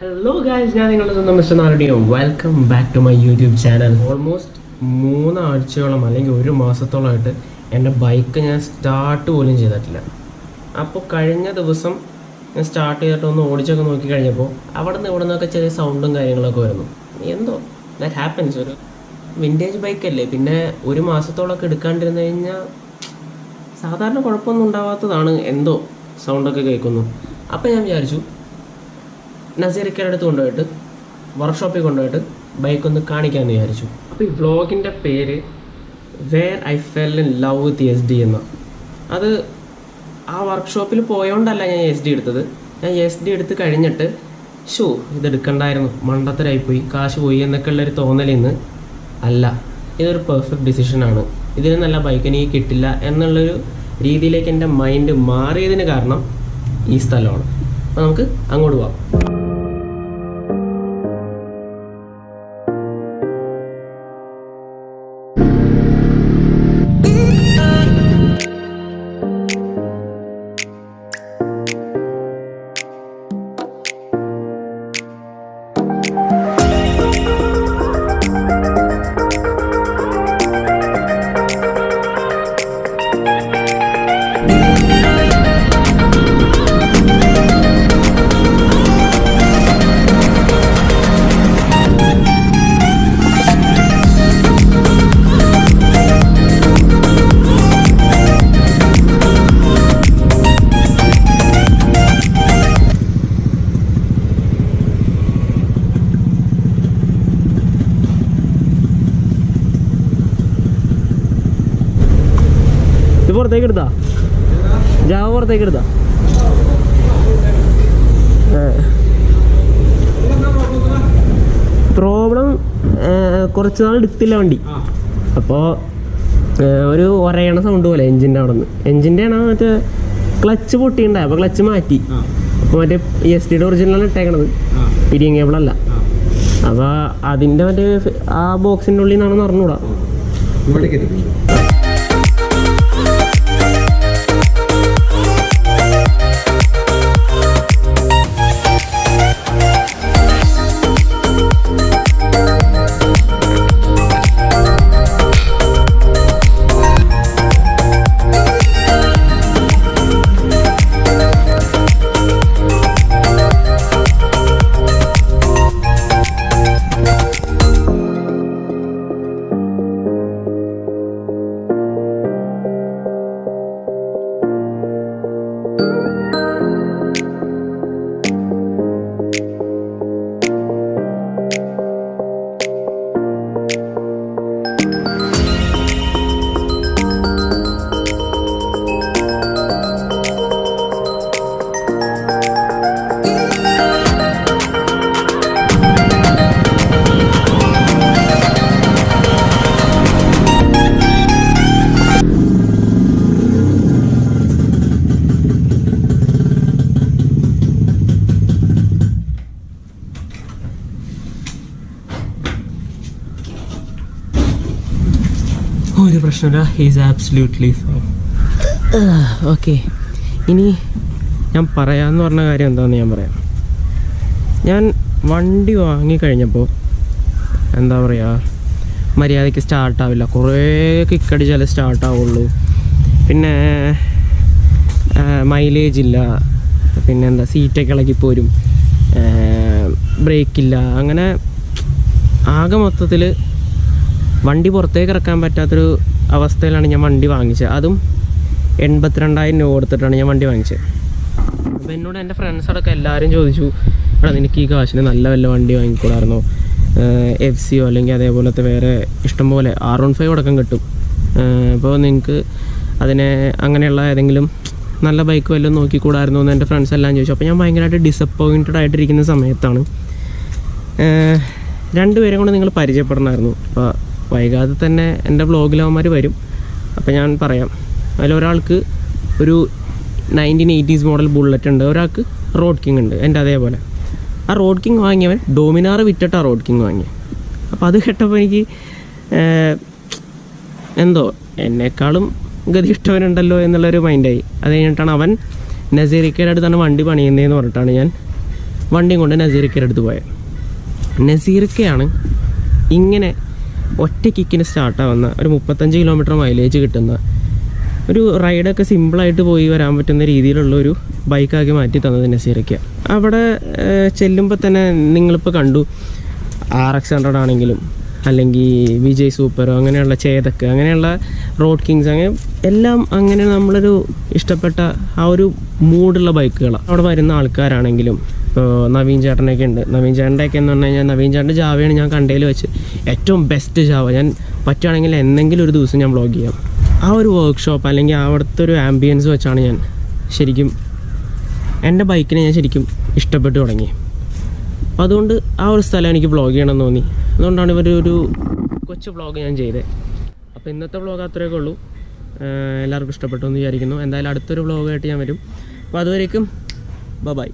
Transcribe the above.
Hello guys ഞാൻ നിങ്ങളുടെ mister നാരടിയോ welcome back to my YouTube channel almost മൂന്നാഴ്ചയോളം അല്ലെങ്കിൽ ഒരു മാസത്തോളമായിട്ട് എന്റെ ബൈക്ക് ഞാൻ സ്റ്റാർട്ട് പോലും ചെയ്തിട്ടില്ല. അപ്പോൾ കഴിഞ്ഞ ദിവസം ഞാൻ സ്റ്റാർട്ട് ചെയ്തിട്ട് ഒന്ന് ഓടിച്ചൊക്കെ നോക്കി കഴിഞ്ഞപ്പോൾ അവിടെ നിന്ന് ഇവിടെ നിന്നൊക്കെ ചെറിയ സൗണ്ടും കാര്യങ്ങളൊക്കെ വരുന്നു. എന്തോ? ദാറ്റ് ഹാപ്പൻസ് ഒരു വിന്റേജ് ബൈക്കല്ലേ പിന്നെ ഒരു മാസത്തോളമൊക്കെ എടുക്കാണ്ടിരുന്നു കഴിഞ്ഞാൽ സാധാരണ കുഴപ്പമൊന്നും ഉണ്ടാവാത്തതാണ് എന്തോ സൗണ്ടൊക്കെ കേൾക്കുന്നു. അപ്പോൾ ഞാൻ വിചാരിച്ചു നസീറിക്കയുടെ അടുത്ത് കൊണ്ടുപോയിട്ട് വർക്ക്ഷോപ്പിൽ കൊണ്ടുപോയിട്ട് ബൈക്ക് ഒന്ന് കാണിക്കാൻ വിചാരിച്ചു. അപ്പോൾ ഈ വ്ളോഗിന്റെ പേര് where I fell in love with S D എന്ന. അത് ആ വർക്ക്ഷോപ്പിൽ പോയോണ്ടല്ല ഞാൻ എസ് ഡി എടുത്തത്. ഞാൻ എസ് ഡി എടുത്ത് കഴിഞ്ഞിട്ട് ഷോ ഇത് എടുക്കണ്ടായിരുന്നു മണ്ടത്തരായിപ്പോയി. കാശ് പോയി എന്നൊക്കെ ഉള്ളൊരു തോന്നലിൽ അല്ല. ഇതൊരു പെർഫെക്റ്റ് ഡിസിഷനാണ് ഇതിന് നല്ല ബൈക്ക് എനിക്ക് കിട്ടില്ല എന്നുള്ളൊരു രീതിയിലേക്ക് എന്റെ മൈൻഡ് മാറിയതിന് കാരണം ഈ സ്ഥലമാണ്. അപ്പോൾ നമുക്ക് അങ്ങോട്ട് പോവാം. പുറത്തേക്ക് എടുത്താ? ജാവ പുറത്തേക്ക് എടുത്താ? പ്രോബ്ലം കുറച്ച് നാൾ എടുത്തില്ല വണ്ടി. അപ്പോൾ ഒരു ഒരയണ സൗണ്ട് പോലെ എഞ്ചിന്റെ അവിടെ നിന്ന് എഞ്ചിന്റെ ആണ് മറ്റേ ക്ലച്ച് പൊട്ടിയിട്ടുണ്ടായി? അപ്പോൾ ക്ലച്ച് മാറ്റി. അപ്പോൾ മറ്റേ എസ് ഡിയുടെ ഒറിജിനലാണ് ഇട്ടേക്കണത്. പിരിയും കേബിളല്ല അപ്പോൾ അതിന്റെ മറ്റേ ആ ബോക്സിന്റെ ഉള്ളിൽ നിന്നാണെന്ന് അറിഞ്ഞൂടാ. ഒരു പ്രശ്നമില്ല. ഈസ് ആബ്സല്യൂട്ട്ലി ഫൈൻ ഓക്കെ ഇനി ഞാൻ പറയാമെന്ന് പറഞ്ഞ കാര്യം എന്താണെന്ന് ഞാൻ പറയാം. ഞാൻ വണ്ടി വാങ്ങിക്കഴിഞ്ഞപ്പോൾ എന്താ പറയുക മര്യാദയ്ക്ക് സ്റ്റാർട്ടാവില്ല കുറേ കിക്കടിച്ചാലേ സ്റ്റാർട്ടാവുള്ളൂ പിന്നെ മൈലേജ് ഇല്ല. പിന്നെ എന്താ സീറ്റൊക്കെ ഇളകിപ്പോരും ബ്രേക്കില്ല അങ്ങനെ ആകെ മൊത്തത്തിൽ വണ്ടി പുറത്തേക്ക് ഇറക്കാൻ പറ്റാത്തൊരു അവസ്ഥയിലാണ് ഞാൻ വണ്ടി വാങ്ങിച്ചത്. അതും എൺപത്തിരണ്ടായിരം രൂപ കൊടുത്തിട്ടാണ് ഞാൻ വണ്ടി വാങ്ങിച്ചത്. അപ്പോൾ എന്നോട് എന്റെ ഫ്രണ്ട്സ് അടക്കം എല്ലാവരും ചോദിച്ചു എടാ നിനക്ക് ഈ കാശിന് നല്ല വല്ല വണ്ടി വാങ്ങിക്കൂടായിരുന്നോ? എഫ് സിയോ അല്ലെങ്കിൽ അതേപോലത്തെ വേറെ ഇഷ്ടംപോലെ ആർ വൺ ഫൈവ് അടക്കം കിട്ടും. അപ്പോൾ നിങ്ങൾക്ക് അതിനെ അങ്ങനെയുള്ള ഏതെങ്കിലും നല്ല ബൈക്ക് വല്ലതും നോക്കിക്കൂടായിരുന്നു? എന്ന് എന്റെ ഫ്രണ്ട്സ് എല്ലാം ചോദിച്ചു. അപ്പോൾ ഞാൻ ഭയങ്കരമായിട്ട് ഡിസപ്പോയിന്റഡ് ആയിട്ടിരിക്കുന്ന സമയത്താണ്. രണ്ടുപേരും കൂടെ നിങ്ങൾ പരിചയപ്പെടണമായിരുന്നു അപ്പോൾ വൈകാതെ തന്നെ എന്റെ വ്ളോഗിലവന്മാർ വരും. അപ്പോൾ ഞാൻ പറയാം. അതിൽ ഒരാൾക്ക് ഒരു നയന്റീൻ എയ്റ്റീസ് മോഡൽ ബുള്ളറ്റ് ഉണ്ട്. ഒരാൾക്ക് റോഡ് കിങ് ഉണ്ട്. എന്റെ അതേപോലെ. ആ റോഡ് കിങ് വാങ്ങിയവൻ ഡോമിനാർ വിറ്റിട്ട് ആ റോഡ് കിങ് വാങ്ങി അപ്പോൾ അത് കേട്ടപ്പോൾ എനിക്ക് എന്തോ എന്നെക്കാളും ഗതി ഇഷ്ടവനുണ്ടല്ലോ എന്നുള്ളൊരു മൈൻഡായി. അത് കഴിഞ്ഞിട്ടാണ് അവൻ നസീറിക്കയുടെ അടുത്താണ് വണ്ടി പണിയുന്നതെന്ന് പറഞ്ഞിട്ടാണ് ഞാൻ വണ്ടിയും കൊണ്ട് നസീറിക്കയുടെ അടുത്ത് പോയത് നസീറിക്കയാണ് ഇങ്ങനെ ഒറ്റ കിക്കിന് സ്റ്റാർട്ടാവുന്ന ഒരു മുപ്പത്തഞ്ച് കിലോമീറ്റർ മൈലേജ് കിട്ടുന്ന ഒരു റൈഡൊക്കെ സിമ്പിളായിട്ട് പോയി വരാൻ പറ്റുന്ന രീതിയിലുള്ള ഒരു ബൈക്കാക്കി മാറ്റി തന്നത് നസീറയ്ക്ക്. അവിടെ ചെല്ലുമ്പോൾ തന്നെ നിങ്ങളിപ്പോൾ കണ്ടു. ആർ എക്സ് ഹൺഡ്രഡ് ആണെങ്കിലും അല്ലെങ്കിൽ വിജയ് സൂപ്പറോ അങ്ങനെയുള്ള ചേതക്ക് അങ്ങനെയുള്ള റോഡ് കിങ്സ് അങ്ങനെ എല്ലാം അങ്ങനെ നമ്മളൊരു ഇഷ്ടപ്പെട്ട ആ ഒരു മൂഡുള്ള ബൈക്കുകളാണ് അവിടെ വരുന്ന ആൾക്കാരാണെങ്കിലും നവീൻ ചേട്ടനൊക്കെ ഉണ്ട്. നവീൻ ചേട്ടന്റെയൊക്കെ എന്ന് പറഞ്ഞു കഴിഞ്ഞാൽ നവീൻ ചേട്ടന്റെ ജാവയാണ് ഞാൻ കണ്ടതിൽ വെച്ച് ഏറ്റവും ബെസ്റ്റ് ജാവ. ഞാൻ പറ്റുകയാണെങ്കിൽ എന്തെങ്കിലും ഒരു ദിവസം ഞാൻ വ്ളോഗ് ചെയ്യാം. ആ ഒരു വർക്ക്ഷോപ്പ് അല്ലെങ്കിൽ അവിടുത്തെ ഒരു ആംബിയൻസ് വെച്ചാണ് ഞാൻ ശരിക്കും എന്റെ ബൈക്കിനെ ഞാൻ ശരിക്കും ഇഷ്ടപ്പെട്ടു തുടങ്ങി. അപ്പോൾ അതുകൊണ്ട് ആ ഒരു സ്ഥലം എനിക്ക് വ്ളോഗ് ചെയ്യണമെന്ന് തോന്നി. അതുകൊണ്ടാണ് ഇവർ ഒരു കൊച്ചു വ്ളോഗ് ഞാൻ ചെയ്തത് അപ്പോൾ ഇന്നത്തെ വ്ളോഗ് അത്രയൊക്കെ ഉള്ളൂ. എല്ലാവർക്കും ഇഷ്ടപ്പെട്ടു എന്ന് വിചാരിക്കുന്നു. എന്തായാലും അടുത്തൊരു വ്ളോഗായിട്ട് ഞാൻ വരും. അപ്പോൾ അതുവരേക്കും ബൈ